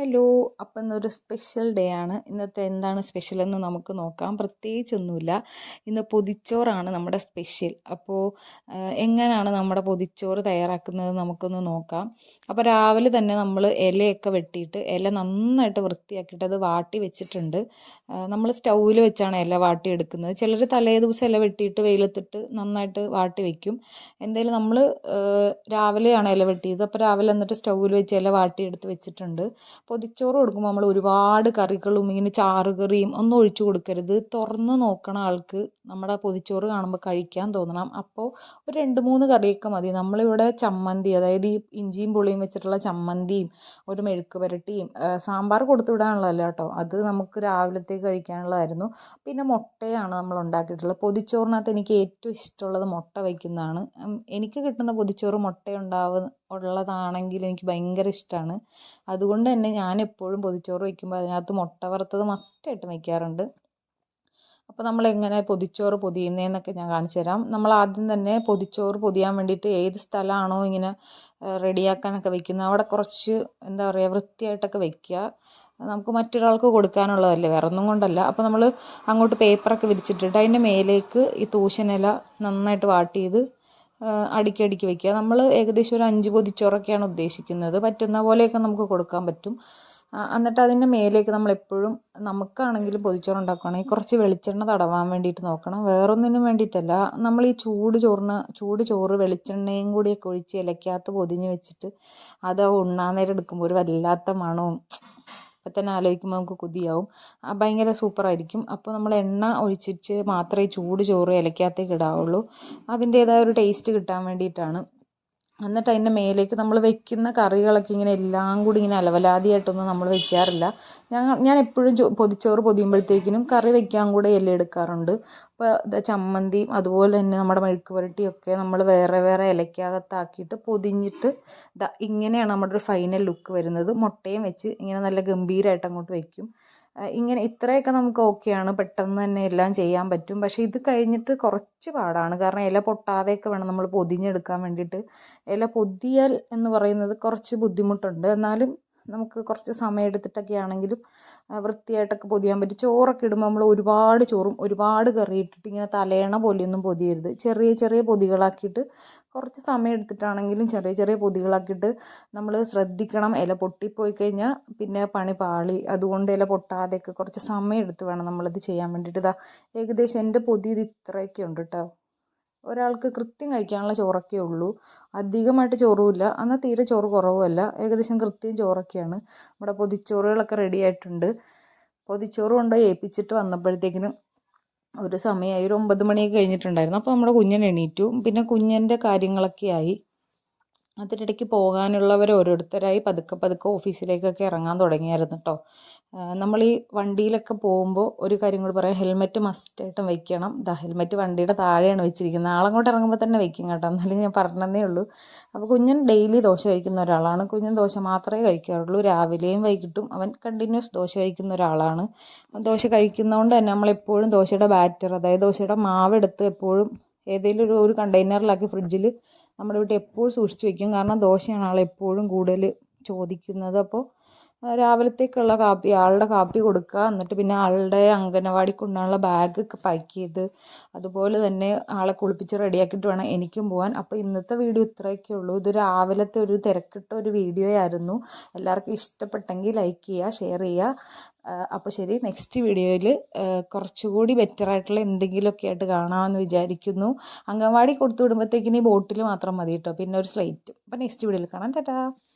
Hello അപ്പം ഇന്നൊരു special day ആണ്. ഇന്നത്തെ എന്താണ് സ്പെഷ്യൽ എന്ന് നമുക്ക് നോക്കാം. പ്രത്യേകിച്ചൊന്നുമില്ല. ഇന്ന് പൊതിച്ചോറാണ് നമ്മുടെ സ്പെഷ്യൽ അപ്പോൾ എങ്ങനെയാണ് നമ്മുടെ പൊതിച്ചോറ് തയ്യാറാക്കുന്നത് നമുക്കൊന്ന് നോക്കാം. അപ്പോൾ രാവിലെ തന്നെ നമ്മൾ ഇലയൊക്കെ വെട്ടിയിട്ട് ഇല നന്നായിട്ട് വൃത്തിയാക്കിയിട്ട് അത് വാട്ടി വെച്ചിട്ടുണ്ട്. നമ്മൾ സ്റ്റൗവിൽ വെച്ചാണ് ഇല വാട്ടി എടുക്കുന്നത്. ചിലർ തലേ ദിവസം ഇല വെട്ടിയിട്ട് വെയിലത്തിട്ട് നന്നായിട്ട് വാട്ടി വെക്കും. എന്തായാലും നമ്മൾ രാവിലെയാണ് ഇല വെട്ടിയത്. അപ്പോൾ രാവിലെ എന്നിട്ട് സ്റ്റൗവിൽ വെച്ച് ഇല വാട്ടിയെടുത്ത് വെച്ചിട്ടുണ്ട്. പൊതിച്ചോറ് കൊടുക്കുമ്പോൾ നമ്മൾ ഒരുപാട് കറികളും ഇങ്ങനെ ചാറുകറിയും ഒന്നും ഒഴിച്ചു കൊടുക്കരുത്. തുറന്ന് നോക്കണ ആൾക്ക് നമ്മുടെ പൊതിച്ചോറ് കാണുമ്പോൾ കഴിക്കാൻ തോന്നണം. അപ്പോൾ ഒരു രണ്ട് മൂന്ന് കറിയൊക്കെ മതി. നമ്മളിവിടെ ചമ്മന്തി അതായത് ഈ ഇഞ്ചിയും പുളിയും വെച്ചിട്ടുള്ള ചമ്മന്തിയും ഒരു മെഴുക്ക് പുരട്ടിയും സാമ്പാർ കൊടുത്തു വിടാനുള്ളതല്ല കേട്ടോ. അത് നമുക്ക് രാവിലത്തേക്ക് കഴിക്കാനുള്ളതായിരുന്നു. പിന്നെ മുട്ടയാണ് നമ്മൾ ഉണ്ടാക്കിയിട്ടുള്ളത്. പൊതിച്ചോറിനകത്ത് എനിക്ക് ഏറ്റവും ഇഷ്ടമുള്ളത് മുട്ട വയ്ക്കുന്നതാണ്. എനിക്ക് കിട്ടുന്ന പൊതിച്ചോറ് മുട്ട ഉള്ളതാണെങ്കിൽ എനിക്ക് ഭയങ്കര ഇഷ്ടമാണ് അതുകൊണ്ട് തന്നെ ഞാൻ എപ്പോഴും പൊതിച്ചോറ് വയ്ക്കുമ്പോൾ അതിനകത്ത് മുട്ട വറുത്തത് മസ്റ്റായിട്ട് വയ്ക്കാറുണ്ട്. അപ്പോൾ നമ്മൾ എങ്ങനെ പൊതിച്ചോറ് പൊതിയുന്നതെന്നൊക്കെ ഞാൻ കാണിച്ചു തരാം. നമ്മൾ ആദ്യം തന്നെ പൊതിച്ചോറ് പൊതിയാൻ വേണ്ടിയിട്ട് ഏത് സ്ഥലമാണോ ഇങ്ങനെ റെഡിയാക്കാനൊക്കെ വെക്കുന്നത് അവിടെ കുറച്ച് എന്താ പറയുക വൃത്തിയായിട്ടൊക്കെ വെക്കുക നമുക്ക് മറ്റൊരാൾക്ക് കൊടുക്കാനുള്ളതല്ലേ വേറെ ഒന്നും കൊണ്ടല്ല. അപ്പോൾ നമ്മൾ അങ്ങോട്ട് പേപ്പറൊക്കെ വിരിച്ചിട്ടിട്ട് അതിന്റെ മേലേക്ക് ഈ തൂശനില നന്നായിട്ട് വാട്ട് ചെയ്ത് അടുക്കി അടുക്കി വയ്ക്കുക നമ്മൾ ഏകദേശം ഒരു അഞ്ച് പൊതിച്ചോറൊക്കെയാണ് ഉദ്ദേശിക്കുന്നത്. പറ്റുന്ന പോലെയൊക്കെ നമുക്ക് കൊടുക്കാൻ പറ്റും. എന്നിട്ട് അതിന്റെ മേലേക്ക് നമ്മൾ എപ്പോഴും നമുക്കാണെങ്കിലും പൊതിച്ചോറ് ഉണ്ടാക്കുകയാണെങ്കിൽ കുറച്ച് വെളിച്ചെണ്ണ തടവാൻ വേണ്ടിയിട്ട് നോക്കണം. വേറൊന്നിനും വേണ്ടിയിട്ടല്ല. നമ്മൾ ഈ ചൂട് ചോറിന് ചൂട് ചോറ് വെളിച്ചെണ്ണയും കൂടിയൊക്കെ ഒഴിച്ച് ഇലക്കകത്ത് പൊതിഞ്ഞ് വെച്ചിട്ട് അത് ഉണ്ണാൻ നേരം എടുക്കുമ്പോൾ ഒരു വല്ലാത്ത മണവും ഇപ്പം തന്നെ ആലോചിക്കുമ്പോൾ നമുക്ക് കൊതിയാവും. ഭയങ്കര സൂപ്പറായിരിക്കും. അപ്പോൾ നമ്മൾ എണ്ണ ഒഴിച്ചിട്ട് മാത്രമേ ചൂട് ചോറ് ഇലക്കകത്തേക്ക് ഇടാവുള്ളൂ. അതിന്റേതായ ഒരു ടേസ്റ്റ് കിട്ടാൻ വേണ്ടിയിട്ടാണ്. എന്നിട്ട് അതിന്റെ മേലേക്ക് നമ്മൾ വെക്കുന്ന കറികളൊക്കെ ഇങ്ങനെ എല്ലാം കൂടി ഇങ്ങനെ അലവലാതിയായിട്ടൊന്നും നമ്മൾ വെക്കാറില്ല. ഞങ്ങൾ ഞാൻ എപ്പോഴും പൊതിച്ചോറ് പൊതിയുമ്പോഴത്തേക്കിനും കറി വെക്കാൻ കൂടെ ഇല എടുക്കാറുണ്ട്. ഇപ്പോൾ ചമ്മന്തിയും അതുപോലെ തന്നെ നമ്മുടെ മെഴുക്ക് പുരട്ടിയൊക്കെ നമ്മൾ വേറെ വേറെ ഇലയ്ക്കകത്താക്കിയിട്ട് പൊതിഞ്ഞിട്ട് ഇങ്ങനെയാണ് നമ്മുടെ ഒരു ഫൈനൽ ലുക്ക് വരുന്നത്. മുട്ടയും വെച്ച് ഇങ്ങനെ നല്ല ഗംഭീരമായിട്ട് അങ്ങോട്ട് വെക്കും. ഇങ്ങനെ ഇത്രയൊക്കെ നമുക്ക് ഓക്കെയാണ് പെട്ടെന്ന് തന്നെ എല്ലാം ചെയ്യാൻ പറ്റും. പക്ഷേ ഇത് കഴിഞ്ഞിട്ട് കുറച്ച് പാടാണ്. കാരണം ഇല പൊട്ടാതെയൊക്കെ വേണം നമ്മൾ പൊതിഞ്ഞെടുക്കാൻ വേണ്ടിയിട്ട്. ഇല പൊതിയൽ എന്ന് പറയുന്നത് കുറച്ച് ബുദ്ധിമുട്ടുണ്ട്. എന്നാലും നമുക്ക് കുറച്ച് സമയം എടുത്തിട്ടൊക്കെ ആണെങ്കിലും വൃത്തിയായിട്ടൊക്കെ പൊതിയാൻ പറ്റും. ചോറൊക്കെ ഇടുമ്പോൾ നമ്മൾ ഒരുപാട് ചോറും ഒരുപാട് കറി ഇട്ടിട്ട് ഇങ്ങനെ തലയണ പോലെയൊന്നും പൊതിയരുത്. ചെറിയ ചെറിയ പൊതികളാക്കിയിട്ട് കുറച്ച് സമയം എടുത്തിട്ടാണെങ്കിലും ചെറിയ ചെറിയ പൊതികളാക്കിയിട്ട് നമ്മൾ ശ്രദ്ധിക്കണം. ഇല പൊട്ടിപ്പോയി കഴിഞ്ഞാൽ പിന്നെ പണി പാളി. അതുകൊണ്ട് ഇല പൊട്ടാതെയൊക്കെ കുറച്ച് സമയം എടുത്ത് വേണം നമ്മളിത് ചെയ്യാൻ വേണ്ടിയിട്ട്. ഇതാ ഏകദേശം എന്റെ പൊതി ഇത് ഇത്രയൊക്കെ ഉണ്ട് കേട്ടോ ഒരാൾക്ക് കൃത്യം കഴിക്കാനുള്ള ചോറൊക്കെ ഉള്ളൂ. അധികമായിട്ട് ചോറുമില്ല. എന്നാൽ തീരെ ചോറ് കുറവുമല്ല. ഏകദേശം കൃത്യം ചോറൊക്കെയാണ്. നമ്മുടെ പൊതിച്ചോറുകളൊക്കെ റെഡി ആയിട്ടുണ്ട്. പൊതിച്ചോറ് കൊണ്ടുപോയി ഏൽപ്പിച്ചിട്ട് വന്നപ്പോഴത്തേക്കിനും ഒരു സമയമായി. ഒരു ഒമ്പത് മണിയൊക്കെ കഴിഞ്ഞിട്ടുണ്ടായിരുന്നു. അപ്പോൾ നമ്മുടെ കുഞ്ഞൻ എണീറ്റു. പിന്നെ കുഞ്ഞന്റെ കാര്യങ്ങളൊക്കെ ആയി. അതിനിടയ്ക്ക് പോകാനുള്ളവർ ഓരോരുത്തരായി പതുക്കെ പതുക്കെ ഓഫീസിലേക്കൊക്കെ ഇറങ്ങാൻ തുടങ്ങിയായിരുന്നു കേട്ടോ. നമ്മൾ ഈ വണ്ടിയിലൊക്കെ പോകുമ്പോൾ ഒരു കാര്യം കൂടി പറയാം. ഹെൽമെറ്റ് മസ്റ്റായിട്ടും വയ്ക്കണം ദാ ഹെൽമെറ്റ് വണ്ടിയുടെ താഴെയാണ് വെച്ചിരിക്കുന്നത്. ആളങ്ങോട്ട് ഇറങ്ങുമ്പോൾ തന്നെ വയ്ക്കും കേട്ടോ. എന്നാലും ഞാൻ പറഞ്ഞതേ ഉള്ളൂ. അപ്പോൾ കുഞ്ഞൻ ഡെയിലി ദോശ കഴിക്കുന്ന ഒരാളാണ്. കുഞ്ഞൻ ദോശ മാത്രമേ കഴിക്കാറുള്ളൂ. രാവിലെയും വൈകിട്ടും അവൻ കണ്ടിന്യൂസ് ദോശ കഴിക്കുന്ന ഒരാളാണ്. ദോശ കഴിക്കുന്നതുകൊണ്ട് തന്നെ നമ്മളെപ്പോഴും ദോശയുടെ ബാറ്റർ അതായത് ദോശയുടെ മാവ് എടുത്ത് എപ്പോഴും ഏതെങ്കിലും ഒരു ഒരു കണ്ടെയ്നറിലാക്കി ഫ്രിഡ്ജിൽ നമ്മുടെ വീട്ടിൽ എപ്പോഴും സൂക്ഷിച്ച് വയ്ക്കും കാരണം ദോശയാണ് ആളെപ്പോഴും കൂടുതൽ ചോദിക്കുന്നത്. അപ്പോൾ രാവിലത്തേക്കുള്ള കാപ്പി ആളുടെ കാപ്പി കൊടുക്കുക. എന്നിട്ട് പിന്നെ ആളുടെ അംഗനവാടി കൊണ്ടുപോകാനുള്ള ബാഗ് പാക്ക് ചെയ്ത് അതുപോലെ തന്നെ ആളെ കുളിപ്പിച്ച് റെഡിയാക്കിയിട്ട് വേണം എനിക്കും പോകാൻ. അപ്പോൾ ഇന്നത്തെ വീഡിയോ ഇത്രയൊക്കെ ഉള്ളൂ. ഇത് രാവിലത്തെ ഒരു തിരക്കിട്ട ഒരു വീഡിയോ ആയിരുന്നു. എല്ലാവർക്കും ഇഷ്ടപ്പെട്ടെങ്കിൽ ലൈക്ക് ചെയ്യുക ഷെയർ ചെയ്യുക. അപ്പോൾ ശരി നെക്സ്റ്റ് വീഡിയോയിൽ കുറച്ചുകൂടി ബെറ്റർ ആയിട്ടുള്ള എന്തെങ്കിലുമൊക്കെ ആയിട്ട് കാണാമെന്ന് വിചാരിക്കുന്നു. അംഗൻവാടി കൊടുത്തു വിടുമ്പോഴത്തേക്കിനി ബോട്ടിൽ മാത്രം മതി കേട്ടോ. പിന്നെ ഒരു സ്ലൈറ്റ് അപ്പോൾ നെക്സ്റ്റ് വീഡിയോയിൽ കാണാം. ടാറ്റാ.